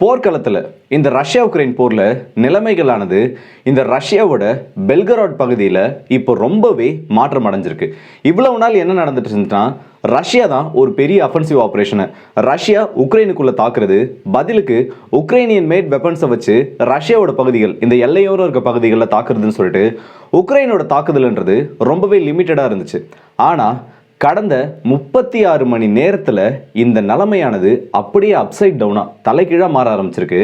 போர்க்களத்தில் இந்த Russia Ukraine போரில் நிலைமைகளானது இந்த ரஷ்யாவோட பெல்கராட் பகுதியில் இப்போ ரொம்பவே மாற்றம் அடைஞ்சிருக்கு. இவ்வளவு நாள் என்ன நடந்துட்டு இருந்துச்சுன்னா ரஷ்யா தான் ஒரு பெரிய அஃபென்சிவ் ஆப்ரேஷனை ரஷ்யா உக்ரைனுக்குள்ளே தாக்குறது பதிலுக்கு உக்ரைனியன் மேட் வெப்பன்ஸை வச்சு ரஷ்யாவோட பகுதிகள் இந்த எல்லையோரம் இருக்க பகுதிகளில் தாக்குறதுன்னு சொல்லிட்டு உக்ரைனோட தாக்குதல்ன்றது ரொம்பவே லிமிட்டடாக இருந்துச்சு. ஆனால் கடந்த முப்பத்தி ஆறு மணி நேரத்தில் இந்த நிலைமையானது அப்படியே அப்சைட் டவுனாக தலைகீழாக மாற ஆரம்பிச்சிருக்கு.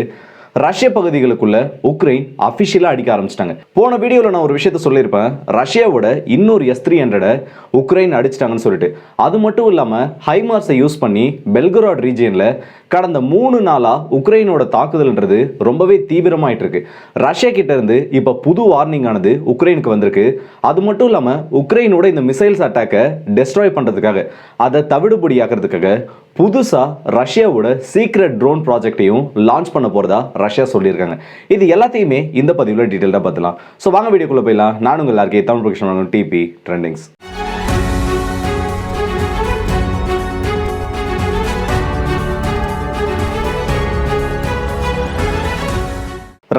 ரஷ்ய பகுதிகளுக்குள்ள உக்ரைன் அஃபிஷியலாக அடிக்க ஆரம்பிச்சிட்டாங்க. போன வீடியோவில் நான் ஒரு விஷயத்த சொல்லியிருப்பேன். ரஷ்யாவோட இன்னொரு எஸ் த்ரீ ஹண்ட்ரடை உக்ரைன் அடிச்சிட்டாங்கன்னு சொல்லிட்டு. அது மட்டும் இல்லாமல் ஹைமார்ஸை யூஸ் பண்ணி பெல்கராட் ரீஜியனில் கடந்த மூணு நாளாக உக்ரைனோட தாக்குதல்ன்றது ரொம்பவே தீவிரமாயிட்டு இருக்கு ரஷ்யா கிட்ட இருந்து இப்போ புது வார்னிங் ஆனது உக்ரைனுக்கு வந்திருக்கு. அது மட்டும் இல்லாமல் உக்ரைனோட இந்த மிசைல்ஸ் அட்டாக்கை டெஸ்ட்ராய் பண்ணுறதுக்காக அதை தவிடுபடியாக்குறதுக்காக புதுசாக ரஷ்யாவோட சீக்ரெட் ட்ரோன் ப்ராஜெக்டையும் லான்ச் பண்ண போகிறதா ரஷ்யா சொல்லியிருக்காங்க. இது எல்லாத்தையுமே இந்த பதிவில் டீட்டெயிலாக பார்த்துலாம் ஸோ வாங்க வீடியோக்குள்ளே போயிடலாம். நான் உங்கள் எல்லாருக்கே தமிழ் ப்ரொஃபஷனல் டிபி ட்ரெண்டிங்ஸ்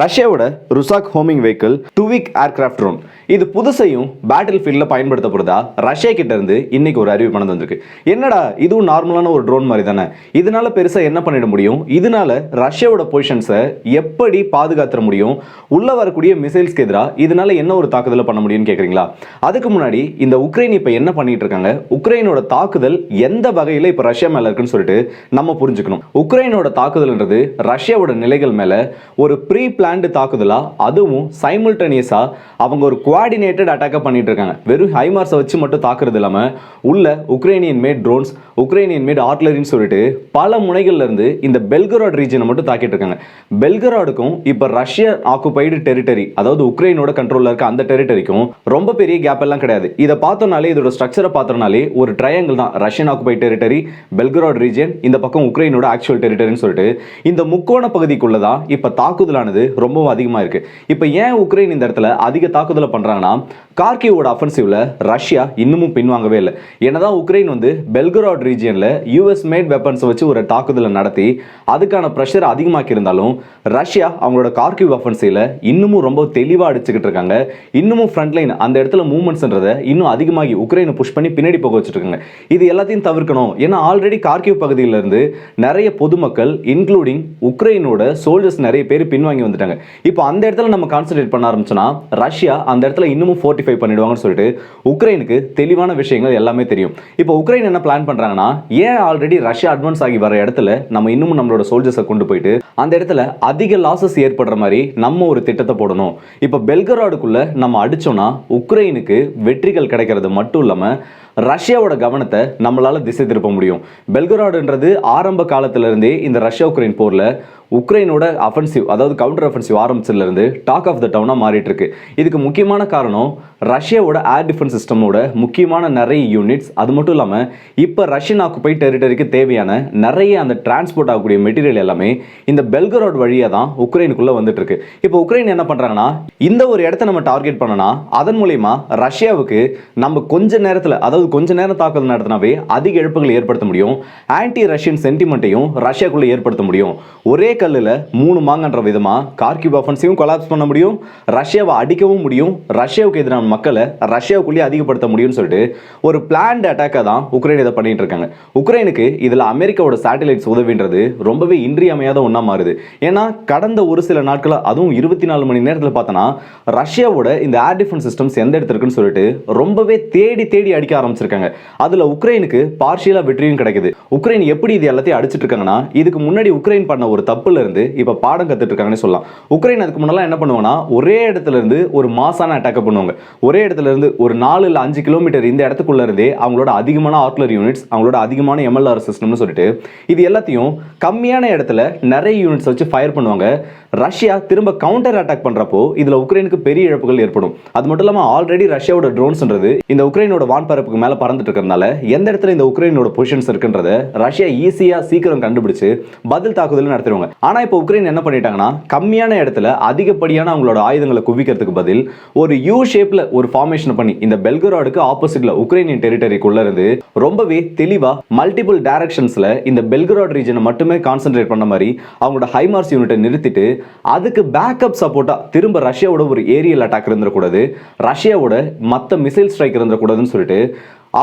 ரஷ்யாவோட ருசாக் ஹோமிங் வெஹிக்கிள் டுவிக் ஏர்கிராஃப்ட் ட்ரோன் இது புதுசையும் பேட்டில் ஃபீல்டில் பயன்படுத்தப்படுதா? ரஷ்யா கிட்ட இருந்து இன்னைக்கு ஒரு அறிவு பணம் வந்திருக்கு. என்னடா இதுவும் நார்மலான ஒரு ட்ரோன் மாதிரி தானே? இதனால பெருசாக என்ன பண்ணிட முடியும்? இதனால ரஷ்யாவோட பொசிஷன்ஸை எப்படி பாதுகாத்துற முடியும்? உள்ள வரக்கூடிய மிசைல்ஸ்க்கு எதிராக இதனால என்ன ஒரு தாக்குதலை பண்ண முடியும்னு கேட்குறீங்களா அதுக்கு முன்னாடி இந்த உக்ரைன் இப்போ என்ன பண்ணிட்டு இருக்காங்க? உக்ரைனோட தாக்குதல் எந்த வகையில் இப்போ ரஷ்யா மேலே இருக்குன்னு சொல்லிட்டு நம்ம புரிஞ்சுக்கணும். உக்ரைனோட தாக்குதல்ன்றது ரஷ்யாவோட நிலைகள் மேலே ஒரு ப்ரீ பிளான்டு தாக்குதலாக அதுவும் சைமில்டேனியஸா அவங்க ஒரு குவாடினேட்டட் அட்டாக்கை பண்ணிட்டு இருக்காங்க வெறும் ஹைமார்ஸை வச்சு மட்டும் தாக்குறது இல்லாமல் உள்ள Ukrainian made drones Ukrainian made ஆர்ட்லரின்னு சொல்லிட்டு பல முனைகள்ல இருந்து இந்த பெல்கராட் ரீஜனை மட்டும் தாக்கிட்டு இருக்காங்க பெல்கராடுக்கும் இப்போ ரஷ்ய ஆக்குபைடு டெரிட்டரி அதாவது உக்ரைனோட கண்ட்ரோலில் இருக்க அந்த டெரிட்டரிக்கும் ரொம்ப பெரிய கேப் எல்லாம் கிடையாது. இதை பார்த்தோம்னாலே இதோட ஸ்ட்ரக்சரை பார்த்தோம்னாலே ஒரு ட்ரையாங்கிள் தான். Russian occupied territory Belgorod region இந்த பக்கம் உக்ரைனோட ஆக்சுவல் டெரிட்டரின்னு சொல்லிட்டு இந்த முக்கோண பகுதிக்குள்ள தான் இப்போ தாக்குதலானது ரொம்பவும் அதிகமாக இருக்கு. இப்போ ஏன் உக்ரைன் இந்த இடத்துல அதிக தாக்குதலை பண்ணுறாங்கன்னா கார்கிவோட அஃபென்சிவ்ல ரஷ்யா இன்னமும் பின்வாங்கவே இல்லை. என்னதான் உக்ரைன் வந்து பெல்கராட் ரீஜியனில் யூஎஸ் மேட் வெப்பன்ஸ் வச்சு ஒரு தாக்குதலை நடத்தி அதுக்கான ப்ரெஷர் அதிகமாக்கி இருந்தாலும் ரஷ்யா அவங்களோட கார்கிவ் அஃபென்சிவ்ல இன்னமும் ரொம்ப தெளிவா அடிச்சுக்கிட்டு இருக்காங்க. இன்னமும் ஃப்ரண்ட் லைன் அந்த இடத்துல மூவ்மெண்ட்ஸ்ன்றதை இன்னும் அதிகமாகி உக்ரைனை புஷ் பண்ணி பின்னாடி போக வச்சுட்டு இருக்காங்க. இது எல்லாத்தையும் தவிர்க்கணும். ஏன்னா ஆல்ரெடி கார்கிவ் பகுதியில இருந்து நிறைய பொதுமக்கள் இன்க்ளூடிங் உக்ரைனோட சோல்ஜர்ஸ் நிறைய பேர் பின்வாங்கி வந்துட்டாங்க. இப்போ அந்த இடத்துல நம்ம கான்சன்ட்ரேட் பண்ண ஆரம்பிச்சோம்னா ரஷ்யா அந்த இடத்துல இன்னமும் ஃபோர்ட்டிஃபை பண்ணிடுவாங்கன்னு சொல்லிட்டு உக்ரைனுக்கு தெளிவான விஷயங்கள் எல்லாமே தெரியும். இப்போ உக்ரைன் என்ன பிளான் பண்றாங்கன்னா ஏன் ஆல்ரெடி ரஷ்யா அட்வான்ஸ் ஆகி வர இடத்துல நம்ம இன்னமும் நம்மளோட சோல்ஜர்ஸை கொண்டு போயிட்டு அந்த இடத்துல அதிக லாசஸ் ஏற்படுற மாதிரி நம்ம ஒரு திட்டத்தை போடணும். இப்போ பெல்கராடுக்குள்ள நம்ம அடிச்சோம்னா உக்ரைனுக்கு வெற்றிகள் கிடைக்கிறது மட்டும் இல்லாமல் ரஷ்யாவோட கவனத்தை நம்மளால் திசை திருப்ப முடியும். பெல்கராடுன்றது ஆரம்ப காலத்துல இருந்தே இந்த ரஷ்யா உக்ரைன் போரில் உக்ரைனோட அஃபென்சிவ் அதாவது கவுண்டர் அஃபென்சிவ் ஆரம்பிச்சதுல இருந்து டாக் ஆஃப் த டவுனாக மாறிட்டு இருக்கு இதுக்கு முக்கியமான காரணம் ரஷ்யாவோட ஏர் டிஃபென்ஸ் சிஸ்டமோட முக்கியமான நிறைய யூனிட்ஸ் அது மட்டும் இல்லாமல் இப்போ ரஷ்யன் ஆக்குப்பை டெரிட்டரிக்கு தேவையான நிறைய அந்த டிரான்ஸ்போர்ட் ஆகக்கூடிய மெட்டீரியல் எல்லாமே இந்த பெல்கரோட் வழியாக தான் உக்ரைனுக்குள்ளே வந்துட்டு இருக்கு இப்போ உக்ரைன் என்ன பண்ணுறாங்கன்னா இந்த ஒரு இடத்த நம்ம டார்கெட் பண்ணனா அதன் மூலயமா ரஷ்யாவுக்கு நம்ம கொஞ்ச நேரத்தில் அதாவது கொஞ்ச நேரம் தாக்குதல் நடத்தினாவே அதிக இழப்புகளை ஏற்படுத்த முடியும். ஆன்டி ரஷ்யன் சென்டிமெண்ட்டையும் ரஷ்யாக்குள்ளே ஏற்படுத்த முடியும். ஒரே கல்லில் மூணு மாங்கன்ற விதமா கார்கிவ் அஃபென்சிவும் கொலாப்ஸ் பண்ண முடியும். ரஷ்யாவை அடிக்கவும் முடியும். ரஷ்யாவுக்கு எதிரான மக்களை ரஷ்யாவுக்குள்ளேயே அதிகப்படுத்த முடியும்னு சொல்லிட்டு ஒரு பிளான்ட் அட்டாக்கை தான் உக்ரைன் இதை பண்ணிட்டு இருக்காங்க. உக்ரைனுக்கு இதில் அமெரிக்காவோட சேட்டலைட்ஸ் உதவின்றது ரொம்பவே இன்றியமையாத ஒன்றா மாறுது. ஏன்னா கடந்த ஒரு சில நாட்களில் அதுவும் இருபத்தி நாலு மணி நேரத்தில் பார்த்தோன்னா ரஷ்யாவோட இந்த ஏர் டிஃபென்ஸ் சிஸ்டம்ஸ் எந்த இடத்துல இருக்குன்னு சொல்லிட்டு ரொம்பவே தேடி தேடி அடிக்க ஆரம்பிச்சிருக்காங்க. அதில் உக்ரைனுக்கு பார்ஷியலாக வெற்றியும் கிடைக்குது. உக்ரைன் எப்படி இது எல்லாத்தையும் அடிச்சிட்டு இருக்காங்கன்னா இதுக்கு முன்னாடி உக்ரைன் பண்ண ஒரு தப்பு இருந்து இப்போ பாடம் கத்துட்டு இருக்காங்கன்னு சொல்லலாம். உக்ரைன் அதுக்கு முன்னெல்லாம் என்ன பண்ணுவாங்கன்னா ஒரே இடத்துல இருந்து ஒரு மாசான அட்டாக் பண்ணுவாங்க. ஒரே இடத்துல இருந்து ஒரு நாலு இல்லை அஞ்சு கிலோமீட்டர் இந்த இடத்துக்குள்ள இருந்தே அவங்களோட அதிகமான ஆர்ட்லர் யூனிட்ஸ் அவங்களோட அதிகமான எம்எல்ஆர் சிஸ்டம்னு சொல்லிட்டு இது எல்லாத்தையும் கம்மியான இடத்துல நிறைய யூனிட்ஸ் வச்சு ஃபயர் பண்ணுவாங்க. ரஷ்யா திரும்ப கவுண்டர் அட்டாக் பண்றப்போ இதுல உக்ரைனுக்கு பெரிய இழப்புகள் ஏற்படும். அது மட்டும் இல்லாம ஆல்ரெடி ரஷ்யாவோட ட்ரோன்ஸ்ன்றது இந்த உக்ரைனோட வான்பரப்புக்கு மேல பறந்துட்டு இருக்கிறதுனால எந்த இடத்துல இந்த உக்ரைனோட பொசிஷன்ஸ் இருக்குன்றத ரஷ்யா ஈஸியா சீக்கிரம் கண்டுபிடிச்சு பதில் தாக்குதல் நடத்திடுவாங்க. ஆனால் இப்போ உக்ரைன் என்ன பண்ணிட்டாங்கன்னா கம்மியான இடத்துல அதிகப்படியான அவங்களோட ஆயுதங்களை குவிக்கிறதுக்கு பதில் ஒரு யூ ஷேப்பில் ஒரு ஃபார்மேஷன் பண்ணி இந்த பெல்கராடுக்கு ஆப்போசிட்ல உக்ரைனின் டெரிட்டரிக்குள்ள இருந்து ரொம்பவே தெளிவாக மல்டிபிள் டைரக்ஷன்ஸில் இந்த பெல்கராட் ரீஜனை மட்டுமே கான்சென்ட்ரேட் பண்ண மாதிரி அவங்களோட ஹைமார்ஸ் யூனிட்டை நிறுத்திட்டு அதுக்கு பேக்கப் சப்போர்ட்டாக திரும்ப ரஷ்யாவோட ஒரு ஏரியல் அட்டாக் இருந்துடக்கூடாது ரஷ்யாவோட மற்ற மிசைல் ஸ்ட்ரைக் இருந்துடக்கூடாதுன்னு சொல்லிட்டு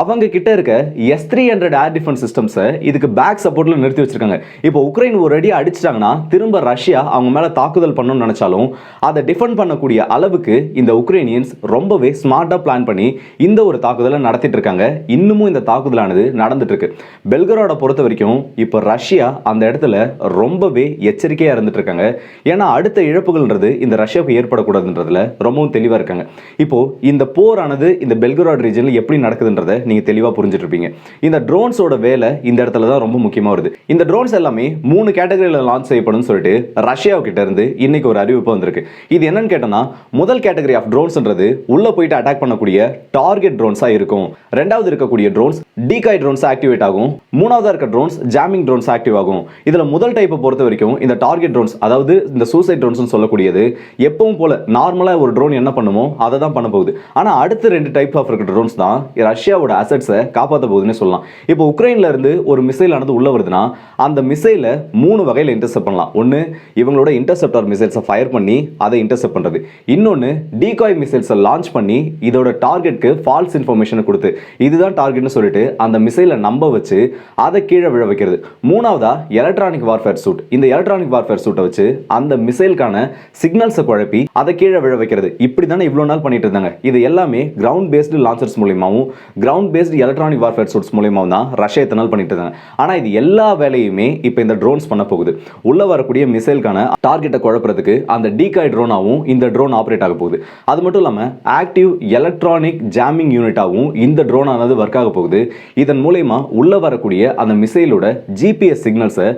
அவங்க கிட்ட இருக்க S three hundred air defence சிஸ்டம்ஸை இதுக்கு பேக் சப்போர்ட்டில் நிறுத்தி வச்சிருக்காங்க. இப்போ உக்ரைன் ஒரு அடி அடிச்சிட்டாங்கன்னா திரும்ப ரஷ்யா அவங்க மேலே தாக்குதல் பண்ணணும்னு நினச்சாலும் அதை டிஃபெண்ட் பண்ணக்கூடிய அளவுக்கு இந்த உக்ரைனியன்ஸ் ரொம்பவே ஸ்மார்ட்டாக பிளான் பண்ணி இந்த ஒரு தாக்குதலை நடத்திட்டு இருக்காங்க. இன்னமும் இந்த தாக்குதலானது நடந்துட்டு இருக்கு. பெல்கரோட பொறுத்த வரைக்கும் இப்போ ரஷ்யா அந்த இடத்துல ரொம்பவே எச்சரிக்கையாக இருந்துட்டு இருக்காங்க. ஏன்னா அடுத்த இழப்புகள்ன்றது இந்த ரஷ்யாவுக்கு ஏற்படக்கூடாதுன்றதுல ரொம்பவும் தெளிவாக இருக்காங்க. இப்போ இந்த போரானது இந்த பெல்கராட் ரீஜனில் எப்படி நடக்குதுன்றத நீங்க தெளிவா புரிஞ்சுட்டு இருப்பீங்க இந்த ட்ரோன்ஸோட வேலை இந்த இடத்துல தான் ரொம்ப முக்கியமா வருது. இந்த ட்ரோன்ஸ் எல்லாமே மூணு கேட்டகரியில் லான்ச் செய்யப்படும் சொல்லிட்டு ரஷ்யா கிட்ட இருந்து இன்னைக்கு ஒரு அறிவிப்பு வந்திருக்கு. இது என்னன்னு கேட்டோம்னா முதல் கேட்டகரி ஆஃப் ட்ரோன்ஸ்ன்றது உள்ள போயிட்டு அட்டாக் பண்ணக்கூடிய டார்கெட் ட்ரோன்ஸா இருக்கும். ரெண்டாவது இருக்கக்கூடிய ட்ரோன்ஸ் டிகாய் ட்ரோன்ஸ் ஆக்டிவேட் ஆகும். மூணாவதாக இருக்க ட்ரோன்ஸ் ஜாமிங் ட்ரோன்ஸ் ஆக்டிவ் ஆகும். இதுல முதல் டைப்பை பொறுத்த வரைக்கும் இந்த டார்கெட் ட்ரோன்ஸ் அதாவது இந்த சூசைட் ட்ரோன்ஸ் சொல்லக்கூடியது எப்பவும் போல நார்மலா ஒரு ட்ரோன் என்ன பண்ணுமோ அதை தான் பண்ண போகுது. ஆனால் அடுத்த ரெண்டு டைப் ஆஃப் இருக்க ட்ரோன்ஸ் தான் ரஷ்யாவோட அசட்ஸை காப்பாற்ற போகுதுன்னு சொல்லலாம். இப்போ உக்ரைன்ல இருந்து ஒரு மிசைல் ஆனது உள்ள வருதுன்னா அந்த மிசைலை மூணு வகையில் இன்டர்செப்ட் பண்ணலாம். ஒன்று இவங்களோட இன்டர்செப்டர் மிசைல்ஸை ஃபயர் பண்ணி அதை இன்டர்செப்ட் பண்றது. இன்னொன்று டீகாய் மிசைல்ஸை லான்ச் பண்ணி இதோட டார்கெட்க்கு ஃபால்ஸ் இன்ஃபர்மேஷனை கொடுத்து. இதுதான் டார்கெட்னு சொல்லிட்டு அந்த மிசைலை நம்ப வச்சு அதை கீழே விழ வைக்கிறது. மூணாவதா எலக்ட்ரானிக் வார்ஃபேர் சூட் இந்த எலக்ட்ரானிக் வார்ஃபேர் சூட்டை வச்சு அந்த மிசைலுக்கான சிக்னல்ஸை குழப்பி அதை கீழே விழ வைக்கிறது. இப்படி தானே இவ்வளோ நாள் பண்ணிட்டு இருந்தாங்க. இது எல்லாமே கிரவுண்ட் பேஸ்டு லான்ச்சர்ஸ் மூலியமாகவும் ground based electronic warfare suites மூலியமாகவும் தான் ரஷ்யா இத்தனை நாள் பண்ணிட்டு இருந்தாங்க ஆனால் இது எல்லா வேலையுமே இப்போ இந்த ட்ரோன்ஸ் பண்ண போகுது. உள்ள வரக்கூடிய மிசைலுக்கான டார்கெட்டை குழப்புறதுக்கு அந்த டீகாய் ட்ரோனாகவும் இந்த ட்ரோன் ஆப்ரேட் ஆக போகுது. அது மட்டும் இல்லாமல் ஆக்டிவ் எலக்ட்ரானிக் ஜாமிங் யூனிட்டாகவும் இந்த ட்ரோன் ஆனது ஒர்க் ஆக போகுது. இதன் மூலயமா உள்ள வரக்கூடிய அந்த மிசைலோட ஜிபிஎஸ் சிக்னல்ஸை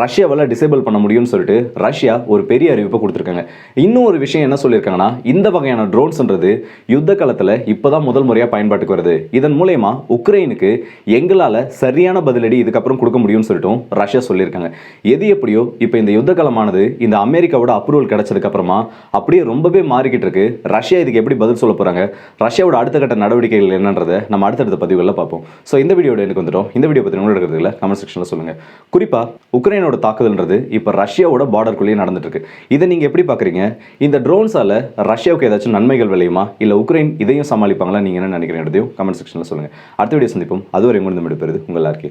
ரஷ்யாவில் டிசேபிள் பண்ண முடியும்னு சொல்லிட்டு ரஷ்யா ஒரு பெரிய அறிவிப்பை கொடுத்துருக்காங்க. இன்னும் ஒரு விஷயம் என்ன சொல்லியிருக்காங்கன்னா இந்த வகையான ட்ரோன்ஸ்ன்றது யுத்த காலத்தில் இப்போதான் முதல் முறையாக பயன்பாட்டுக்கு வருது. இதன் மூலம் மூலயமா உக்ரைனுக்கு எங்களால் சரியான பதிலடி இதுக்கப்புறம் கொடுக்க முடியும்னு சொல்லிட்டும் ரஷ்யா சொல்லியிருக்காங்க. எது எப்படியோ இப்போ இந்த யுத்த காலமானது இந்த அமெரிக்காவோட அப்ரூவல் கிடைச்சதுக்கப்புறமா அப்படியே ரொம்பவே மாறிக்கிட்டு இருக்கு. ரஷ்யா இதுக்கு எப்படி பதில் சொல்ல போறாங்க? ரஷ்யாவோட அடுத்த கட்ட நடவடிக்கைகள் என்னன்றதை நம்ம அடுத்தடுத்த பதிவுகளில் பார்ப்போம். ஸோ இந்த வீடியோட எனக்கு வந்துட்டோம். இந்த வீடியோ பற்றி உங்களோட இருக்கிறதுல கமெண்ட் செக்ஷனில் சொல்லுங்க. குறிப்பா உக்ரைனோட தாக்குதல்ன்றது இப்போ ரஷ்யாவோட பார்டருக்குள்ளேயே நடந்துட்டு இருக்கு. இதை நீங்க எப்படி பார்க்குறீங்க இந்த ட்ரோன்ஸால ரஷ்யாவுக்கு ஏதாச்சும் நன்மைகள் விளையுமா? இல்லை உக்ரைன் இதையும் சமாளிப்பாங்களா? நீங்க என்ன நினைக்கிறீங்க? கமெண்ட் செக்ஷனில் சொல்லுங்கள் அடுத்த வீடியோ சந்திப்போம். அதுவரை உங்களிடம் எடுப்பது உங்கள் எல்லாருக்கே